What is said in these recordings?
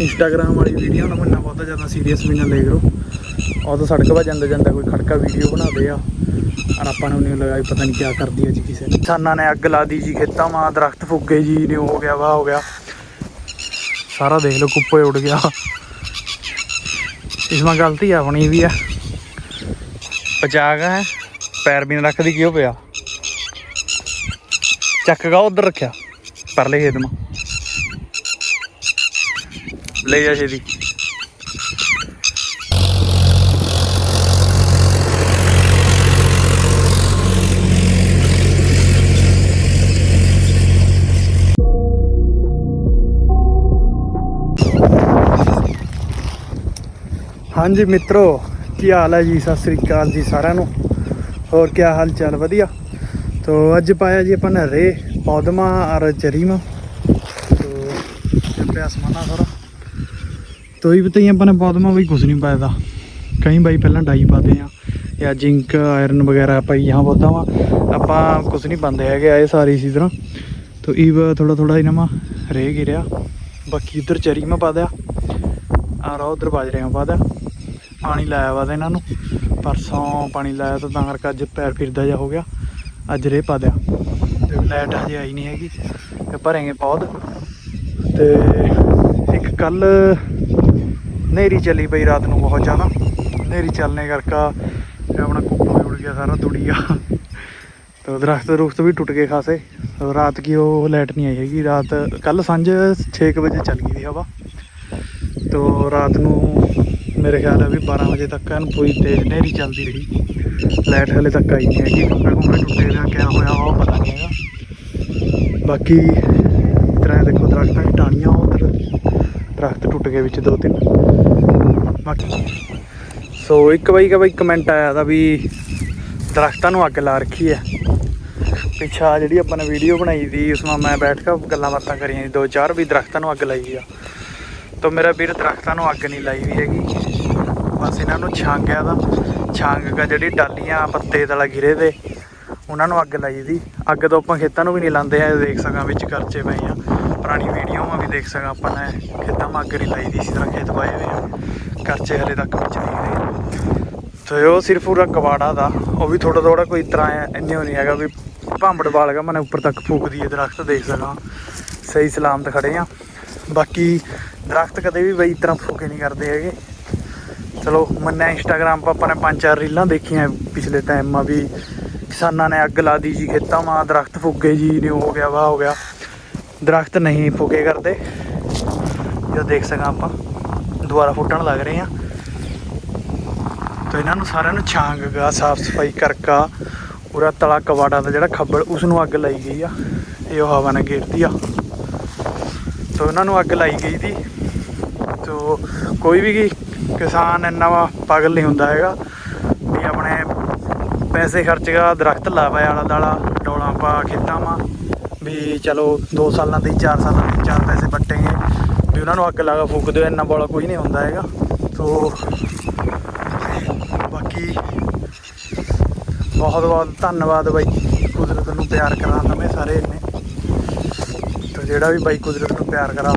Instagram ਵਾਲੀ video ਨੂੰ ਮੰਨਾ ਬਹੁਤਾ ਜ਼ਿਆਦਾ ਸੀਰੀਅਸ ਵੀ ਨਾ ਲੈ ਕਰੋ। ਉਹ ਤਾਂ ਸੜਕ 'ਤੇ ਜਾਂਦਾ ਜਾਂਦਾ, ਕੋਈ ਖੜਕਾ ਵੀਡੀਓ ਬਣਾਦੇ ਆ। ਔਰ ਆਪਾਂ ਨੂੰ ਨਹੀਂ ਲੱਗਾ ਪਤਾ ਨਹੀਂ ਕੀ ਕਰਦੀ ਹੈ ਜੀ ਕਿਸੇ ਨੇ। ਕਿਸਾਨਾਂ ਨੇ ਅੱਗ ਲਾ ਦੀ ਜੀ ਖੇਤਾਂ ਮਾਂ ਦਰਖਤ ਫੁੱਕੇ ਜੀ, ਨੇ ਹੋ ਗਿਆ, ਵਾਹ ਹੋ ਗਿਆ। ਸਾਰਾ ਦੇਖ ਲਓ, ਕੁੱਪੇ ਉੱਡ ਗਿਆ। ਇਸ ਇਸਮਾ ਗਲਤੀ ਆਪਣੀ ਵੀ ਆ। ਪਚਾਗ ਹੈ, ਪੈਰ ਵੀ ਨਾ ਰੱਖਦੀ ਕਿਉਂ ਪਿਆ ਚੱਕ ਗਾ ਉਧਰ ਰੱਖਿਆ, ਪਰਲੇ ਖੇਤ ਮਾ ਲੈ ਜਾ ਛੇਦੀ ਹਾਂਜੀ ਮਿੱਤਰੋ, ਕੀ ਹਾਲ ਹੈ ਜੀ? ਸਤਿ ਸ੍ਰੀ ਅਕਾਲ ਜੀ ਸਾਰਿਆਂ ਨੂੰ। ਹੋਰ ਕੀ ਹਾਲ ਚਾਲ? ਵਧੀਆ। ਤੋ ਅੱਜ ਪਾਇਆ ਜੀ ਆਪਾਂ ਨੇ ਰੇ ਪੌਦਮਾ ਔਰ ਜਰੀਮਾ। ਤੋ, ਪਿਆ ਸਮਾਨਾ ਸਾਰਾ। तो ही बताइए अपन पौधमा भाई कुछ नहीं पाया था ਕਈ ਬਾਈ ਪਹਿਲਾਂ ਡਾਈ ਪਾਦੇ ਆ ਜਾਂ ਜਿੰਕ ਆਇਰਨ ਵਗੈਰਾ ਪਾਈ यहाँ ਪੌਦਾ ਵਾ ਆਪਾਂ ਕੁਝ ਨਹੀਂ ਪਾਉਂਦੇ ਹੈਗੇ ਆ ਇਹ ਸਾਰੇ ਇਸੇ ਤਰ੍ਹਾਂ ਤੋ ਇਹ ਥੋੜਾ ਥੋੜਾ ਇਹਨਾਂ ਮਾ ਰਹਿ ਗਿਰਿਆ ਬਾਕੀ ਇਧਰ ਚਰੀ ਮੈਂ ਪਾ ਦਿਆ ਆ ਰੋ ਉਧਰ ਬਾਜਰੇ ਪਾ ਦਿਆ ਪਾਣੀ ਲਾਇਆ ਵਾ ਤਾਂ ਇਹਨਾਂ ਨੂੰ ਪਰਸੋਂ ਪਾਣੀ ਲਾਇਆ ਤਾਂ ਤਾਂ ਕਰਕੇ ਅੱਜ ਪੈਰ ਫਿਰਦਾ ਜਾ ਹੋ ਗਿਆ ਅੱਜ ਰੇ ਪਾ ਦਿਆ ਤੇ ਲਾਈਟ ਹਜੇ ਆਈ ਨਹੀਂ ਹੈਗੀ ਤੇ ਭਰਾਂਗੇ ਪੌਦ ਤੇ ਇੱਕ ਕੱਲ ਨੇਰੀ ਚੱਲੀ ਪਈ ਰਾਤ ਨੂੰ ਬਹੁਤ ਜ਼ਿਆਦਾ। ਨੇਰੀ ਚੱਲਨੇ ਕਰਕਾ ਆਪਣਾ ਕੁੱਪਾ ਵੀ ਉੜ ਗਿਆ ਸਾਰਾ ਤੁੜੀ ਗਿਆ ਤੇ ਦਰਖਤ ਰੁਖਤ ਵੀ ਟੁੱਟ ਗਏ ਖਾਸੇ। ਰਾਤ ਕੀ ਉਹ ਲਾਈਟ ਨਹੀਂ ਆਈ ਹੈਗੀ। ਰਾਤ ਕੱਲ ਸਾਂਝ 6 ਵਜੇ ਚੱਲ ਗਈ ਸੀ ਹਵਾ। ਤੋ ਰਾਤ ਨੂੰ ਮੇਰੇ ਖਿਆਲ ਹੈ ਵੀ 12 ਵਜੇ ਤੱਕ ਐਨ ਪੂਰੀ ਤੇਜ਼ ਨੇਰੀ ਚੱਲਦੀ ਰਹੀ। ਲਾਈਟ ਹਲੇ ਤੱਕ ਆਈ ਨਹੀਂ ਹੈਗੀ। ਖੰਭੇ ਖੁੰਭੇ ਟੁੱਟੇ ਰਿਹਾ ਕਿਆ ਹੋਇਆ ਉਹ ਪਤਾ ਨਹੀਂ ਹੈਗਾ। ਬਾਕੀ ਤਰ੍ਹਾਂ ਦੇਖੋ ਦਰਖਤਾਂ ਦੀ ਟਾਹਣੀਆਂ ਉਧਰ। ਦਰਖਤ ਟੁੱਟ ਗਏ ਵਿੱਚ ਦੋ ਤਿੰਨ। ਬਾਕੀ ਸੋ ਇੱਕ ਬਾਈ ਕਾ ਬਾਈ ਕਮੈਂਟ ਆਇਆ ਦਾ ਵੀ ਦਰਖਤਾਂ ਨੂੰ ਅੱਗ ਲਾ ਰੱਖੀ ਹੈ। ਪਿੱਛਾ ਜਿਹੜੀ ਆਪਾਂ ਨੇ ਵੀਡੀਓ ਬਣਾਈ ਸੀ ਉਸ ਵਿੱਚ ਮੈਂ ਬੈਠ ਕੇ ਗੱਲਾਂ ਬਾਤਾਂ ਕਰੀਆਂ ਸੀ। ਦੋ ਚਾਰ ਵੀ ਦਰਖਤਾਂ ਨੂੰ ਅੱਗ ਲਾਈ ਆ। ਤਾਂ ਮੇਰਾ ਵੀਰ ਦਰਖਤਾਂ ਨੂੰ ਅੱਗ ਨਹੀਂ ਲਾਈ ਵੀ ਹੈਗੀ। ਬਸ ਇਹਨਾਂ ਨੂੰ ਛਾਂਗਿਆ ਦਾ। ਛਾਂਗ ਕਾ ਜਿਹੜੀ ਡਾਲੀਆਂ, ਪੱਤੇ ਤਲਾ ਗਿਰੇ ਦੇ। ਉਹਨਾਂ ਨੂੰ ਅੱਗ ਲਾਈ ਦੀ। ਅੱਗ ਤੋਂ ਆਪਾਂ ਖੇਤਾਂ ਨੂੰ ਵੀ ਨਹੀਂ ਲਾਉਂਦੇ ਆ ਦੇਖ ਸਕਾਂ, ਵਿੱਚ ਕਰਚੇ ਪਏ ਆ। ਪੁਰਾਣੀ ਵੀਡੀਓਆਂ ਵੀ ਦੇਖ ਸਕਾਂ ਆਪਾਂ ਨੇ। ਖੇਤਾਂ ਮਾ ਅੱਗ ਨਹੀਂ ਲਾਈ ਦੀ, ਇਸ ਤਰ੍ਹਾਂ ਖੇਤ ਪਾਏ ਹੋਏ ਆ। ਕਰਚੇ ਹਲੇ ਤੱਕ ਵਿੱਚ ਦਿਖਦੇ ਤੇ ਉਹ ਸਿਰਫ ਪੂਰਾ ਕਵਾੜਾ ਦਾ। ਉਹ ਵੀ ਥੋੜਾ ਥੋੜਾ ਕੋਈ ਤਰ੍ਹਾਂ ਇੰਨੇ ਨਹੀਂ ਹੈਗਾ ਵੀ ਭਾਂਬੜ ਵਾਲਗਾ ਮਨੇ ਉੱਪਰ ਤੱਕ ਫੂਕਦੀ ਹੈ ਦਰਖਤ, ਦੇਖ ਸਕਾਂ। ਸਹੀ ਸਲਾਮਤ ਖੜੇ ਆ। ਬਾਕੀ ਦਰਖਤ ਕਦੇ ਵੀ ਬਈ ਤਰ੍ਹਾਂ ਫੂਕੇ ਨਹੀਂ ਕਰਦੇ ਹੈਗੇ। ਚਲੋ ਮੰਨਿਆ ਇੰਸਟਾਗ੍ਰਾਮ 'ਤੇ ਆਪਾਂ ਨੇ ਪੰਜ ਚਾਰ ਰੀਲਾਂ ਦੇਖੀਆਂ ਪਿਛਲੇ ਟਾਈਮ ਮਾ ਵੀ ਕਿਸਾਨਾਂ ਨੇ ਅੱਗ ਲਾ ਦੀ ਜੀ ਖੇਤਾਂ ਮਾ ਦਰਖਤ ਫੁੱਗੇ ਜੀ, ਨੇ ਹੋ ਗਿਆ, ਵਾਹ ਹੋ ਗਿਆ। ਦਰਖਤ ਨਹੀਂ ਫੁੱਗੇ ਕਰਦੇ। ਜੋ ਦੇਖ ਸਕਾਂ ਆਪਾਂ, ਦੁਬਾਰਾ ਫੁੱਟਣ ਲੱਗ ਰਹੇ ਆ ਤਾਂ ਇਹਨਾਂ ਨੂੰ ਸਾਰਿਆਂ ਨੂੰ ਛਾਂਗ ਗਾ, ਸਾਫ਼ ਸਫ਼ਾਈ ਕਰਕਾ ਪੂਰਾ ਤਲਾ ਕਵਾੜਾ ਦਾ ਜਿਹੜਾ ਖੱਬਲ, ਉਸ ਨੂੰ ਅੱਗ ਲਾਈ ਗਈ ਆ। ਇਹ ਉਹ ਹਵਾ ਨਾਲ ਘੇਰਦੀ ਆ। ਤੋ ਉਹਨਾਂ ਨੂੰ ਅੱਗ ਲਾਈ ਗਈ ਸੀ। ਤੋ ਕੋਈ ਵੀ ਕਿਸਾਨ ਇੰਨਾ ਵਾ ਪਾਗਲ ਨਹੀਂ ਹੁੰਦਾ ਹੈਗਾ। ਪੈਸੇ ਖਰਚ ਕੇ ਦਰਖਤ ਲਾਵਾ ਆਲਾ ਦਾਲਾ, ਡੋਲਾ ਪਾ ਖੇਤਾਂ ਮਾ ਵੀ ਚਲੋ 2 ਸਾਲਾਂ ਦੇ 4 ਸਾਲਾਂ ਦੇ, ਚਾਰ ਪੈਸੇ ਵੱਟੇਗੇ ਵੀ ਉਹਨਾਂ ਨੂੰ ਅੱਗ ਲਾ ਕੇ ਫੂਕ ਦਿਓ ਇੰਨਾ ਬੋਲਾ ਕੋਈ ਨਹੀਂ ਹੁੰਦਾ ਹੈਗਾ। ਸੋ, ਬਾਕੀ ਬਹੁਤ ਬਹੁਤ ਧੰਨਵਾਦ ਬਾਈ ਕੁਦਰਤ ਨੂੰ ਪਿਆਰ ਕਰਾਂ ਨਵੇਂ ਸਾਰੇ ਇੰਨੇ। ਤੇ ਜਿਹੜਾ ਵੀ ਬਾਈ ਕੁਦਰਤ ਨੂੰ ਪਿਆਰ ਕਰਾ,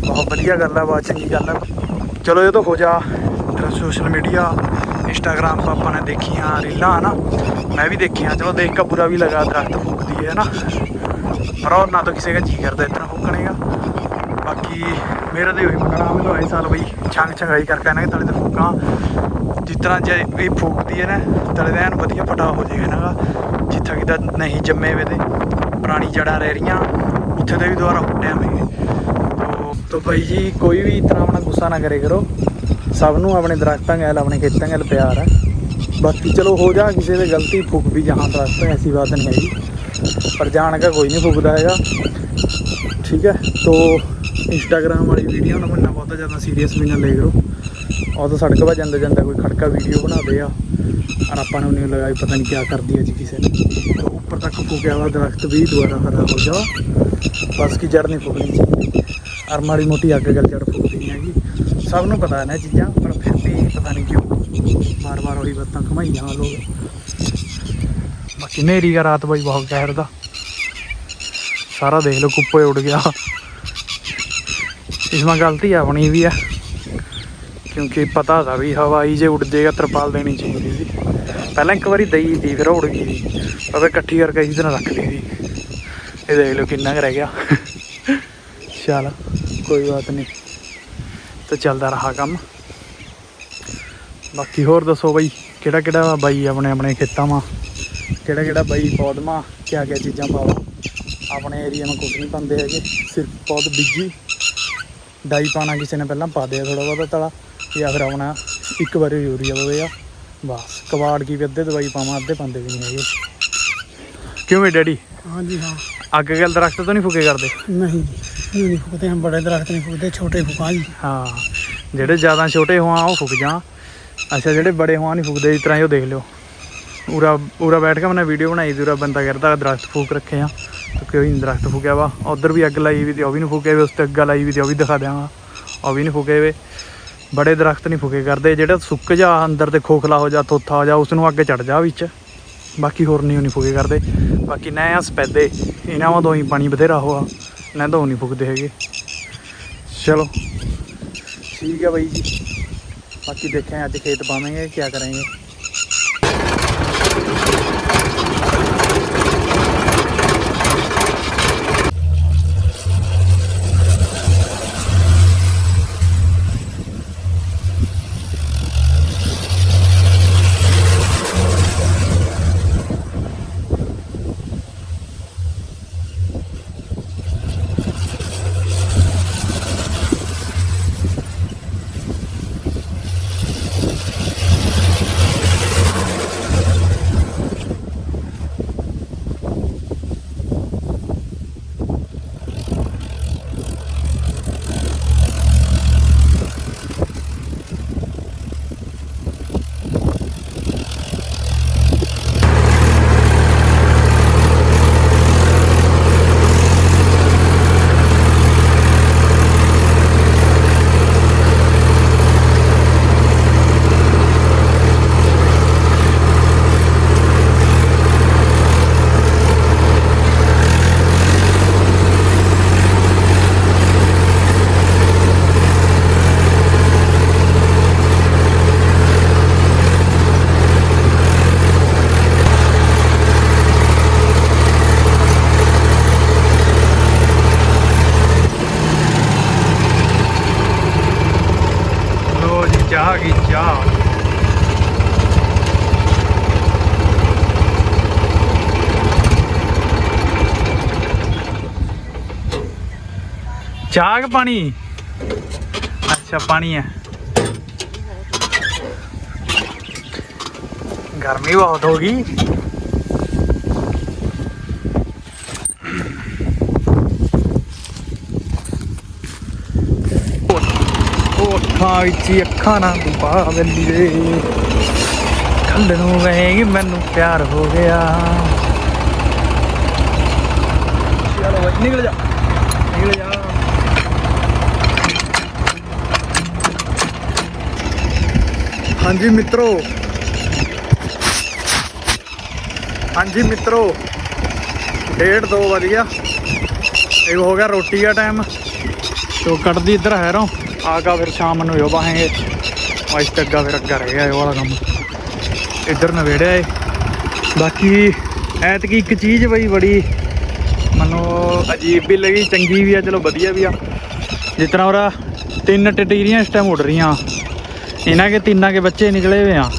ਬਹੁਤ ਵਧੀਆ ਗੱਲ ਆ, ਬਹੁਤ ਚੰਗੀ ਗੱਲ ਆ। ਚਲੋ, ਇਹ ਤਾਂ ਹੋ ਜਾ ਸੋਸ਼ਲ ਮੀਡੀਆ ਇੰਸਟਾਗ੍ਰਾਮ 'ਤੇ ਆਪਾਂ ਨੇ ਦੇਖੀਆਂ ਰੀਲਾਂ ਨਾ ਮੈਂ ਵੀ ਦੇਖੀਆਂ, ਚਲੋ ਦੇਖ ਕੇ ਬੁਰਾ ਵੀ ਲਗਾ, ਦਰਖਤ ਫੂਕਦੀ ਹੈ ਨਾ ਪਰ ਉਹ ਨਾ ਤਾਂ ਕਿਸੇ ਦਾ ਜੀ ਕਰਦਾ, ਇਤਨਾ ਫੂਕਣੇ ਦਾ ਬਾਕੀ ਮੇਰਾ ਤੇ ਉਹੀ ਮੰਗਣਾ ਮੈਨੂੰ ਇਸ ਸਾਲ ਬਈ ਛੰਗ ਛੰਗਾਈ ਕਰਕੇ ਇਹਨਾਂ ਦੇ ਤਲੇ ਤੇ ਫੂਕਾਂ। ਜਿਸ ਤਰ੍ਹਾਂ ਜੇ ਇਹ ਫੂਕਦੀ ਹੈ ਨਾ, ਤਲੇ ਦਾ ਐਨ ਵਧੀਆ ਫਟਾ ਹੋ ਜਾਏਗਾ ਇਹਨਾਂ ਦਾ, ਜਿੱਥੇ ਕਿਤੇ ਨਹੀਂ ਜੰਮੇ ਵੇ ਤੇ। ਪੁਰਾਣੀ ਜੜਾਂ ਰਹਿ ਰਹੀਆਂ, ਉੱਥੇ ਤੇ ਵੀ ਦੁਬਾਰਾ ਫੁੱਟਿਆ ਫੁੱਟਿਆਵੇਂਗੇ ਤੋ ਭਾਈ ਜੀ, ਕੋਈ ਵੀ ਇਸ ਆਪਣਾ ਗੁੱਸਾ ਨਾ ਕਰੇ ਕਰੋ। ਸਭ ਨੂੰ ਆਪਣੇ ਦਰਖਤਾਂ ਗੈਲ, ਆਪਣੇ ਖੇਤਾਂ ਗੈਲ ਪਿਆਰ ਹੈ। ਬਾਕੀ ਚਲੋ ਹੋ ਜਾ ਕਿਸੇ ਦੇ ਗਲਤੀ, ਫੂਕ ਵੀ ਜਹਾਂ ਦਰਖਤ ਐਸੀ ਬਾਤ ਨਹੀਂ ਹੈਗੀ। ਪਰ ਜਾਣ ਕੇ ਕੋਈ ਨਹੀਂ ਫੂਕਦਾ ਹੈਗਾ। ਠੀਕ ਹੈ, ਤੋ ਇੰਸਟਾਗ੍ਰਾਮ ਵਾਲੀ ਵੀਡੀਓ ਨੂੰ ਮੰਨਾ ਬਹੁਤਾ ਜ਼ਿਆਦਾ ਸੀਰੀਅਸ ਵੀ ਨਾ ਲੈ ਕਰੋ। ਉਹ ਤਾਂ ਸੜਕ 'ਤੇ ਜਾਂਦਾ ਜਾਂਦਾ ਕੋਈ ਖੜਕਾ ਵੀਡੀਓ ਬਣਾਦੇ ਆ। ਔਰ ਆਪਾਂ ਨੂੰ ਨਹੀਂ ਲਗਾਈ ਪਤਾ ਨਹੀਂ ਕੀ ਕਰਦੀ ਹੈ ਜੀ ਕਿਸੇ ਨੇ। ਤੋ ਉੱਪਰ ਤੱਕ ਫੂਕਿਆ ਵਾ ਦਰਖਤ ਵੀ, ਦੁਬਾਰਾ ਹਰਾ ਹੋ ਜਾ। ਬਸ ਕੀ ਜੜ ਨਹੀਂ ਫੂਕਣੀ ਚਾਹੀਦੀ। ਔਰ ਮਾੜੀ ਮੋਟੀ ਅੱਗ ਗੱਲ ਜੜ ਫੁੱਕ ਸਭ ਨੂੰ ਪਤਾ ਨੇ ਚੀਜ਼ਾਂ, ਪਰ ਫਿਰ ਵੀ ਪਤਾ ਨਹੀਂ ਕਿਉਂ ਵਾਰ-ਵਾਰ ਉਹੀ ਬੱਤਾਂ ਘਮਾਈ ਜਾਣ ਲੋਕ। ਬਾਕੀ ਨੇਰੀ ਰਾਤ ਬਾਈ ਬਹੁਤ ਕਹਿਰ ਦਾ ਸਾਰਾ ਦੇਖ ਲਓ, ਕੁੱਪੇ ਉੱਡ ਗਿਆ। ਇਸ ਮਾ ਗਲਤੀ ਆਪਣੀ ਵੀ ਆ ਕਿਉਂਕਿ ਪਤਾ ਤਾਂ ਵੀ ਹਵਾਈ ਜੇ ਉੱਡ ਜੇਗਾ ਤਰਪਾਲ ਦੇਣੀ ਚਾਹੀਦੀ ਸੀ। ਪਹਿਲਾਂ ਇੱਕ ਵਾਰੀ ਦਈ ਦੀ ਫਿਰ ਉੱਡ ਗਈ ਪਰ ਇਕੱਠੀ ਕਰਕੇ ਇਸ ਦਿਨ ਰੱਖ ਲਈ ਸੀ। ਇਹ ਦੇਖ ਲਓ ਕਿੰਨਾ ਰਹਿ ਗਿਆ। ਚਲ, ਕੋਈ ਬਾਤ ਨਹੀਂ ਤੇ ਚੱਲਦਾ ਰਹਾ ਕੰਮ। ਬਾਕੀ ਹੋਰ ਦੱਸੋ ਬਾਈ ਕਿਹੜਾ ਕਿਹੜਾ ਬਾਈ ਆਪਣੇ ਆਪਣੇ ਖੇਤਾਂ ਮਾ ਕਿਹੜਾ ਕਿਹੜਾ ਬਾਈ ਪੌਦਮਾ ਕਿਆ ਕਿਆ ਚੀਜ਼ਾਂ ਪਾਵਾ ਆਪਣੇ ਏਰੀਆ ਨੂੰ ਕੁਝ ਨਹੀਂ ਪੰਦੇ ਹੈਗੇ ਸਿਰਫ ਪੌਦ ਬੀਜੀ। ਡਾਈ ਪਾਣਾ ਕਿਸੇ ਨੇ ਪਹਿਲਾਂ ਪਾ ਦਿਆ ਥੋੜਾ ਬਹੁਤਾ ਤਲਾ ਜਾਂ ਫਿਰ ਆਪਣਾ ਇੱਕ ਵਾਰੀ ਯੂਰੀਆ ਹੋਵੇ ਆ। ਬਸ ਕਵਾੜ ਕੀ ਵੀ ਅੱਧੇ ਦਵਾਈ ਪਾਵਾਂ ਅੱਧੇ ਪੰਦੇ ਵੀ ਨਹੀਂ ਹੈਗੇ। ਕਿਉਂ ਡੈਡੀ? ਹਾਂਜੀ ਹਾਂ। ਅੱਗ ਗੱਲ ਦਰਖਤ ਤੋਂ ਨਹੀਂ ਫੁਕੇ ਕਰਦੇ? ਨਹੀਂ। ਇਹ ਨਹੀਂ ਫੁਕਦੇ, ਹਮ ਬੜੇ ਦਰਖਤ ਨਹੀਂ ਫੁਕਦੇ, ਛੋਟੇ ਫੁਕਾ ਜੀ। ਹਾਂ, ਜਿਹੜੇ ਜ਼ਿਆਦਾ ਛੋਟੇ ਹੋਆ, ਉਹ ਫੁਕ ਜਾ ਅੱਛਾ, ਜਿਹੜੇ ਬੜੇ ਹੋਆ ਨਹੀਂ ਫੁਕਦੇ, ਇਸ ਤਰ੍ਹਾਂ ਹੀ ਉਹ ਦੇਖ ਲਿਓ। ਉਰਾ ਉਰਾ ਬੈਠ ਕੇ ਮੈਂ ਵੀਡੀਓ ਬਣਾਈ ਸੀ, ਉਰਾ ਬੰਦਾ ਕਰਦਾ ਦਰਖਤ ਫੂਕ ਰੱਖੇ ਆ। ਤੇ ਕੋਈ ਨਹੀਂ ਦਰਖਤ ਫੂਕਿਆ ਵਾ? ਉਧਰ ਵੀ ਅੱਗ ਲਾਈ ਵੀ ਤੇ ਉਹ ਵੀ ਨਹੀਂ ਫੂਕੇ ਵੇ, ਉਸ ਤੇ ਅੱਗ ਲਾਈ ਵੀ ਤੇ ਉਹ ਵੀ ਦਿਖਾ ਦਿਆਂਗਾ। ਉਹ ਵੀ ਨਹੀਂ ਫੂਕੇ ਵੇ। ਬੜੇ ਦਰਖਤ ਨਹੀਂ ਫੂਕੇ ਕਰਦੇ, ਜਿਹੜਾ ਸੁੱਕ ਜਾ ਅੰਦਰ ਤੇ ਖੋਖਲਾ ਹੋ ਜਾ, ਥੋਥਾ ਹੋ ਜਾ, ਉਸ ਨੂੰ ਅੱਗ ਚੜ ਜਾ ਵਿੱਚ। ਬਾਕੀ ਹੋਰ ਨਹੀਂ ਉਹ ਨਹੀਂ ਫੂਕੇ ਕਰਦੇ। ਬਾਕੀ ਨਾ ਆ ਸਪੈਦੇ, ਇਹਨਾਂ ਵਾਂ ਤੋਂ ਹੀ ਪਾਣੀ ਬਥੇਰਾ ਹੋਆ। ਲੈਂਦਾ ਉਹ ਨਹੀਂ ਫੁੱਕਦੇ ਹੈਗੇ। ਚਲੋ। ਠੀਕ ਹੈ ਬਾਈ ਜੀ। ਬਾਕੀ ਦੇਖਿਆ ਅੱਜ ਖੇਤ ਪਾਵਾਂਗੇ ਕੀ ਕਰਾਂਗੇ। लो जी चाह आ गई चाह ਚਾਹ ਕਿ ਪਾਣੀ ਅੱਛਾ ਪਾਣੀ ਹੈ ਗਰਮੀ ਬਹੁਤ ਹੋ ਅੱਖਾਂ ਵਿੱਚ ਹੀ ਅੱਖਾਂ ਨਾ ਤੂੰ ਪਾ ਬੱਲੀ ਰੇ ਕੱਲ ਨੂੰ ਕਹੇਗੀ ਮੈਨੂੰ ਪਿਆਰ ਹੋ ਗਿਆ। ਚਲੋ ਬਈ ਨਿਕਲ ਜਾ। ਨਿਕਲ ਜਾ। ਹਾਂਜੀ ਮਿੱਤਰੋ। ਹਾਂਜੀ ਮਿੱਤਰੋ। ਡੇਢ ਦੋ ਵਜ ਗਿਆ। ਇਹ ਹੋ ਗਿਆ ਰੋਟੀ ਦਾ ਟਾਈਮ तो ਕੱਢਦੀ ਇੱਧਰ ਹੈ ਰੋ ਆਗਾ ਫਿਰ ਸ਼ਾਮ ਨੂੰ ਯੋ ਬਾਹਾਂਗੇ ਅੱਜ ਤੱਕ ਅੱਗਾ ਫਿਰ ਅੱਗਾ ਰਹਿ ਗਿਆ ਇਹ ਵਾਲਾ ਕੰਮ। ਇੱਧਰ ਨਵੇੜਿਆ ਏ ਬਾਕੀ ਐਤਕੀ ਇੱਕ ਚੀਜ਼ ਬਈ ਬੜੀ ਮੈਨੂੰ ਅਜੀਬ ਵੀ ਲੱਗੀ, ਚੰਗੀ ਵੀ ਆ, ਚਲੋ ਵਧੀਆ ਵੀ ਆ। ਜਿਸ ਤਰ੍ਹਾਂ ਉਹਦਾ ਤਿੰਨ ਟਟੀਰੀਆਂ ਇਸ ਟਾਈਮ ਉੱਡ ਰਹੀਆਂ। ਇਹਨਾਂ ਕੇ ਤਿੰਨਾਂ ਕੇ ਬੱਚੇ ਨਿਕਲੇ ਹੋਏ ਆ।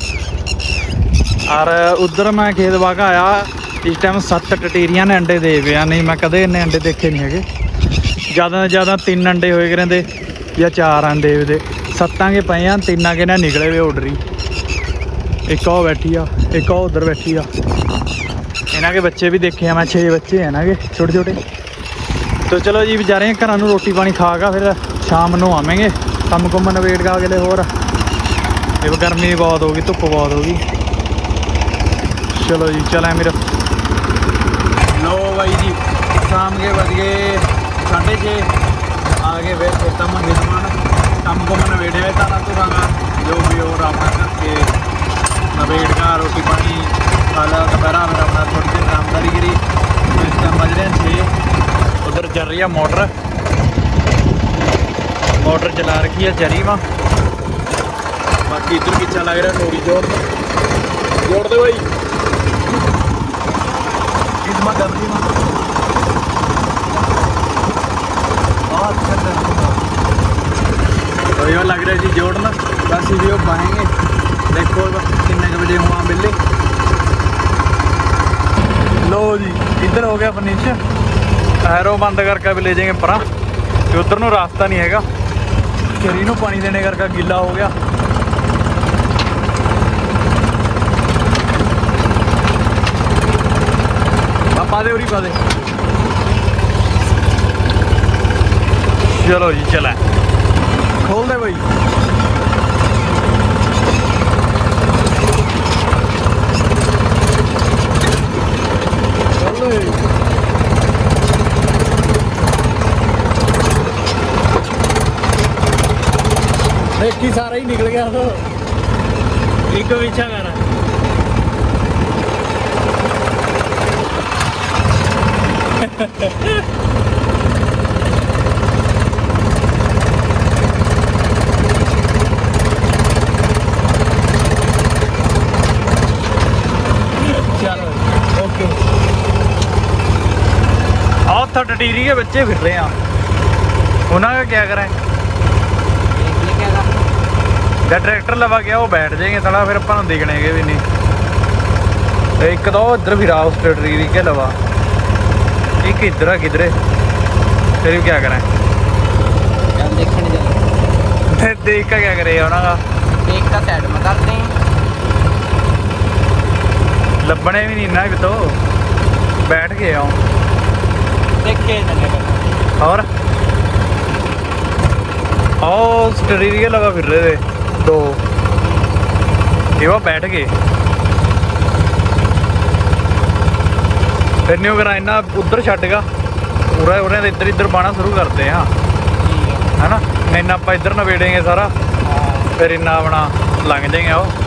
ਔਰ ਉਧਰ ਮੈਂ ਖੇਤ ਵਾਗਾ ਆਇਆ, ਇਸ ਟਾਈਮ ਸੱਤ ਟਟੀਰੀਆਂ ਨੇ ਅੰਡੇ ਦੇ ਪਿਆ ਨਹੀਂ, ਮੈਂ ਕਦੇ ਇੰਨੇ ਅੰਡੇ ਦੇਖੇ ਨਹੀਂ ਹੈਗੇ। ਜ਼ਿਆਦਾ ਤੋਂ ਜ਼ਿਆਦਾ ਤਿੰਨ ਅੰਡੇ ਹੋਏ ਕਰੰਦੇ। ਜਾਂ ਚਾਰ ਅੰਡੇ ਦੇ। ਸੱਤਾਂ ਕੇ ਪਏ ਆ, ਤਿੰਨਾਂ ਕੇ ਨਾ ਨਿਕਲੇ ਵੇ ਆਰਡਰੀ ਇੱਕ ਉਹ ਬੈਠੀ ਆ, ਇੱਕ ਉਹ ਉਧਰ ਬੈਠੀ ਆ। ਇਹਨਾਂ ਕੇ ਬੱਚੇ ਵੀ ਦੇਖੇ ਆ, ਮੈਂ 6 ਬੱਚੇ ਆ ਨਾ ਕੇ, ਛੋਟੇ ਛੋਟੇ। ਤੋ ਚਲੋ ਜੀ, ਵਿਚਾਰੇ ਘਰਾਂ ਨੂੰ ਰੋਟੀ ਪਾਣੀ ਖਾ ਕੇ ਫਿਰ ਸ਼ਾਮ ਨੂੰ ਆਵਾਂਗੇ। ਕੰਮ ਕੁੰਮ ਨਵੇੜ ਕੇ ਅਗਲੇ ਹੋਰ। ਇਹ ਵੀ ਗਰਮੀ ਵੀ ਬਹੁਤ ਹੋ ਗਈ, ਧੁੱਪ ਬਹੁਤ ਹੋ ਗਈ। ਚਲੋ ਜੀ, ਚਲਾਂ ਮੇਰਾ ਲੋ ਬਾਈ ਜੀ, ਸ਼ਾਮ ਕੇ ਵੱਜ ਗਏ ਸਾਢੇ ਛੇ। ਆ ਗਏ ਫਿਰ ਖੇਤਾਂ ਮੰਗੇ ਸਮਾਨ ਕੰਮ ਕੁੰਮ ਨਵੇੜਿਆ ਤਾਂ ਨਾ ਤੁਰਾਂਗਾ ਜੋ ਵੀ ਹੋਰ ਆਪਣਾ ਕਰਕੇ ਨਵੇੜ ਕਾ ਰੋਟੀ ਪਾਣੀ ਖਾਲਾ ਦੁਪਹਿਰਾਂ ਫਿਰ ਆਪਣਾ ਥੋੜੀ ਜਿਹੀ ਆਰਾਮਦਾਰੀ ਕਰੀ ਇਸ ਟਾਈਮ ਵੱਜ ਰਹੇ 6 ਉਧਰ ਚੱਲ ਰਹੀ ਆ ਮੋਟਰ ਮੋਟਰ ਚਲਾ ਰੱਖੀ ਆ ਜਰੀ ਵਾ ਬਾਕੀ ਇਧਰ ਕਿੱਚਾ ਲੱਗ ਰਿਹਾ ਨੋਰੀ ਜੋੜ ਜੋੜ ਦੇ ਬਾਈ ਇਸ ਮਾ ਦਬਦੀ ਮਾ ਬਹੁਤ ਖਤਰਨਾਕ तो ये लग रहा है जी जोड़ना बस ये वो पाएंगे देखो कितने के बजे हुआ बिल्ली लो जी इधर हो गया फर्नीच ਐਰੋ ਬੰਦ ਕਰਕੇ ਵੀ ਲੈ ਜਾਏਗੇ ਪਰਾਂ ਤੇ ਉਧਰ ਨੂੰ ਰਾਸਤਾ ਨਹੀਂ ਹੈਗਾ ਚਰੀ ਨੂੰ ਪਾਣੀ ਦੇਣੇ ਕਰਕੇ ਗਿੱਲਾ ਹੋ ਗਿਆ ਆ ਪਾ ਦੇ ਉਰੀ ਪਾ ਦੇ ਚਲੋ ਜੀ ਚਲਾ ਖੋਲ ਦੇ ਬਈ। ਚੱਲ ਓਏ। ਦੇਖੀ ਸਾਰਾ ਹੀ ਨਿਕਲ ਗਿਆ ਉਹ ਇੱਕ ਵਿਛਾ ਕਰ। ਚਲੋ ਓਕੇ ਆਹ ਤਾਂ ਟਟੀਰੀ ਕੇ ਬੱਚੇ ਫਿਰ ਰਹੇ ਆ। ਉਹਨਾਂ ਦਾ ਕੀ ਕਰਾਂ? ਜਦ ਟਰੈਕਟਰ ਲਵਾ ਗਿਆ ਉਹ ਬੈਠ ਜਾਏਗੇ ਤਲਾ ਫਿਰ ਆਪਾਂ ਨੂੰ ਦਿਖਣੇਗੇ ਵੀ ਨਹੀਂ। ਤੇ ਇੱਕ ਤਾਂ ਉਹ ਇੱਧਰ ਵੀ ਰਾਉ ਟਟੀਰੀ ਕੇ ਲਵਾ। ਇੱਕ ਇੱਧਰ ਆ, ਕਿਧਰੇ। ਫਿਰ ਵੀ ਕੀ ਕਰਾਂ ਚੱਲ ਦੇਖਣ ਜਾ ਤੇ ਦੇਖ ਕੇ ਲੱਭਣੇ ਵੀ ਨਹੀਂ ਨਾ ਕਿਤੋਂ। ਬੈਠ ਗਏ ਆ ਦੇਖੇ ਹੋਰ? ਆਹ ਸਟਰੀਰੀ ਕੇ ਲਗਾ ਫਿਰ ਰਹੇ ਦੇ ਦੋ। ਇਹ ਉਹ ਬੈਠ ਗਏ। ਫਿਰ ਨਿਉ ਕਰਾ ਇਹਨਾਂ ਉਧਰ ਛੱਡਗਾ ਪੂਰਾ ਉਹਨਾਂ ਦੇ ਇੱਧਰ ਇੱਧਰ ਬਾਣਾ ਸ਼ੁਰੂ ਕਰਦੇ ਆ। ਹੈਨਾ? ਇੰਨਾ ਆਪਾਂ ਇੱਧਰ ਨਵੇੜेंगे ਸਾਰਾ। ਫਿਰ ਇੰਨਾ ਆਪਣਾ ਲੰਘ ਜਾਏਗੇ ਉਹ।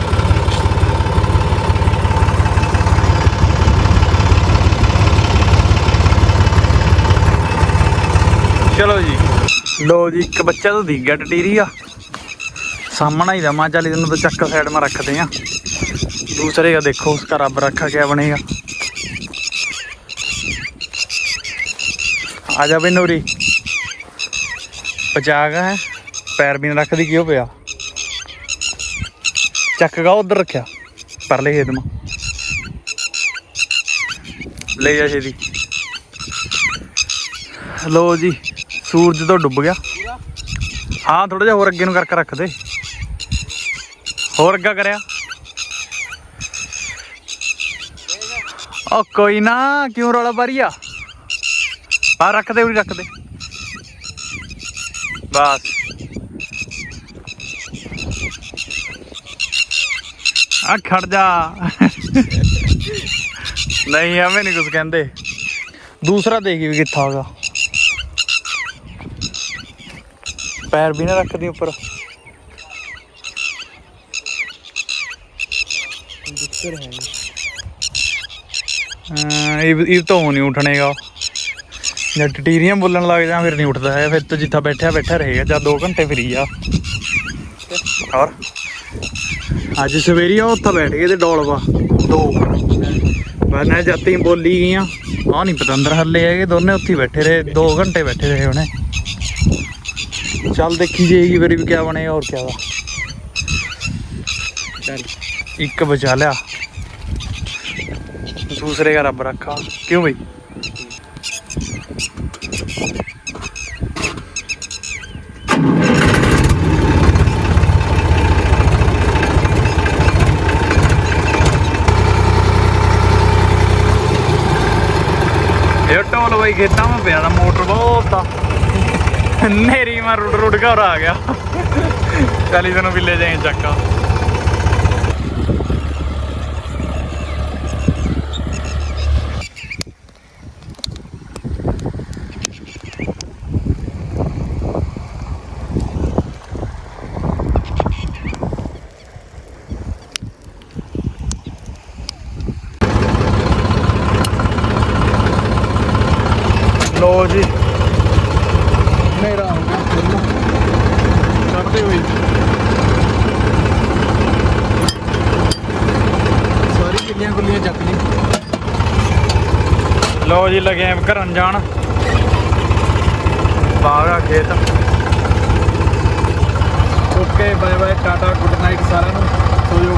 ਚਲੋ ਜੀ। ਲੋ ਜੀ, ਇੱਕ ਬੱਚਾ ਤਾਂ ਦਿਖ ਗਿਆ ਟਟੀਰੀ ਆ। ਸਾਹਮਣਾ ਹੀ ਦਮਾ ਚੱਲ ਇਹਨੂੰ ਤਾਂ ਚੱਕ ਸਾਈਡ ਮਾ ਰੱਖਦੇ ਆ। ਦੂਸਰੇ ਦਾ ਦੇਖੋ, ਉਸਕਾ ਰੱਬ ਰੱਖਾ ਕਿਆ ਬਣੇਗਾ। ਆ ਜਾ ਬਈ ਨੂਰੀ। ਪਚਾਗ ਹੈ, ਪੈਰ ਵੀ ਨਾ ਰੱਖਦੀ, ਕਿਉਂ ਪਿਆ? ਚੱਕ ਗਾ ਉਧਰ ਰੱਖਿਆ, ਪਰਲੇ ਖੇਤ ਮਾ ਲੈ ਜਾ ਛੇਦੀ ਲੋ ਜੀ ਸੂਰਜ ਤੋਂ ਡੁੱਬ ਗਿਆ। ਹਾਂ ਥੋੜਾ ਜਿਹਾ ਹੋਰ ਅੱਗੇ ਨੂੰ ਕਰਕੇ ਰੱਖ ਦੇ। ਹੋਰ ਅੱਗਾ ਕਰਿਆ। ਓ ਕੋਈ ਨਾ, ਕਿਉਂ ਰੌਲਾ ਪਾਰੀਆ ਆ? ਰੱਖ ਦੇ, ਉਰੀ ਰੱਖ ਦੇ। ਬਸ। ਆ ਖੜ ਜਾ। ਨਹੀਂ, ਐਵੇਂ ਨਹੀਂ ਕੁਝ ਕਹਿੰਦੇ। ਦੂਸਰਾ ਦੇਖੀ ਵੀ ਕਿੱਥਾ ਹੋਗਾ ਪੈਰ ਵੀ ਨਾ ਰੱਖਦੀ ਉੱਪਰ। ਹਾਂ, ਇਹ ਇਹ ਤੋਂ ਨਹੀਂ ਉਠਣੇਗਾ। ਜਦ ਟਟੀਰੀਆਂ ਬੋਲਣ ਲੱਗ ਜਾ ਫਿਰ ਨਹੀਂ ਉੱਠਦਾ ਹੈ, ਫਿਰ ਤਾਂ ਜਿੱਥਾ ਬੈਠਿਆ ਬੈਠਾ ਰਹੇਗਾ, ਜਾਂ 2 ਘੰਟੇ ਫਰੀ ਆ। ਔਰ ਅੱਜ ਸਵੇਰੀ ਆ, ਉੱਥੇ ਬੈਠ ਗਏ ਤੇ ਡੋਲਵਾ ਦੋ ਮੈਂ ਜੱਤੀ ਬੋਲੀ ਗਈਆਂ ਆ ਨਹੀਂ ਪਤੰਦਰ ਹੱਲੇ ਹੈਗੇ, ਦੋਨੇ ਉੱਥੇ ਹੀ ਬੈਠੇ ਰਹੇ 2 ਘੰਟੇ ਬੈਠੇ ਰਹੇ ਉਹਨੇ। ਚੱਲ ਦੇਖੀ ਜਾਏਗੀ ਫਿਰ ਵੀ ਕਿਆ ਬਣੇਗਾ ਹੋਰ ਕਿਆ ਵਾ। ਇੱਕ ਬਚਾ ਲਿਆ। ਦੂਸਰੇ ਦਾ ਰੱਬ ਰੱਖਾ। ਕਿਉਂ ਬਈ? ਇਹ ਢੋਲ ਬਈ ਖੇਤਾਂ ਮੈਂ ਪਿਆ ਦਾ, ਮੋਟਰ ਬਹੁਤ ਆ। ਨੇਰੀ ਮਾ ਰੁੜ ਰੁੜ ਘਰ ਆ ਗਿਆ। ਕਾਲੀ ਤੈਨੂੰ ਵੀ ਲੈ ਜਾਏ ਚੱਕਾ ਲੋ ਜੀ ਹਨੇਰਾ ਹੋ ਗਿਆ ਗੁੱਲੀਆਂ ਗੁੱਲੀਆਂ ਚੱਕ ਲਈ ਲਓ ਜੀ, ਲੱਗੇ ਆਂ ਘਰਨ ਜਾਣ। ਬਾਗ ਖੇਤ। Okay bye bye tata, good night ਸਾਰਿਆਂ ਨੂੰ। ਸੋਇਓ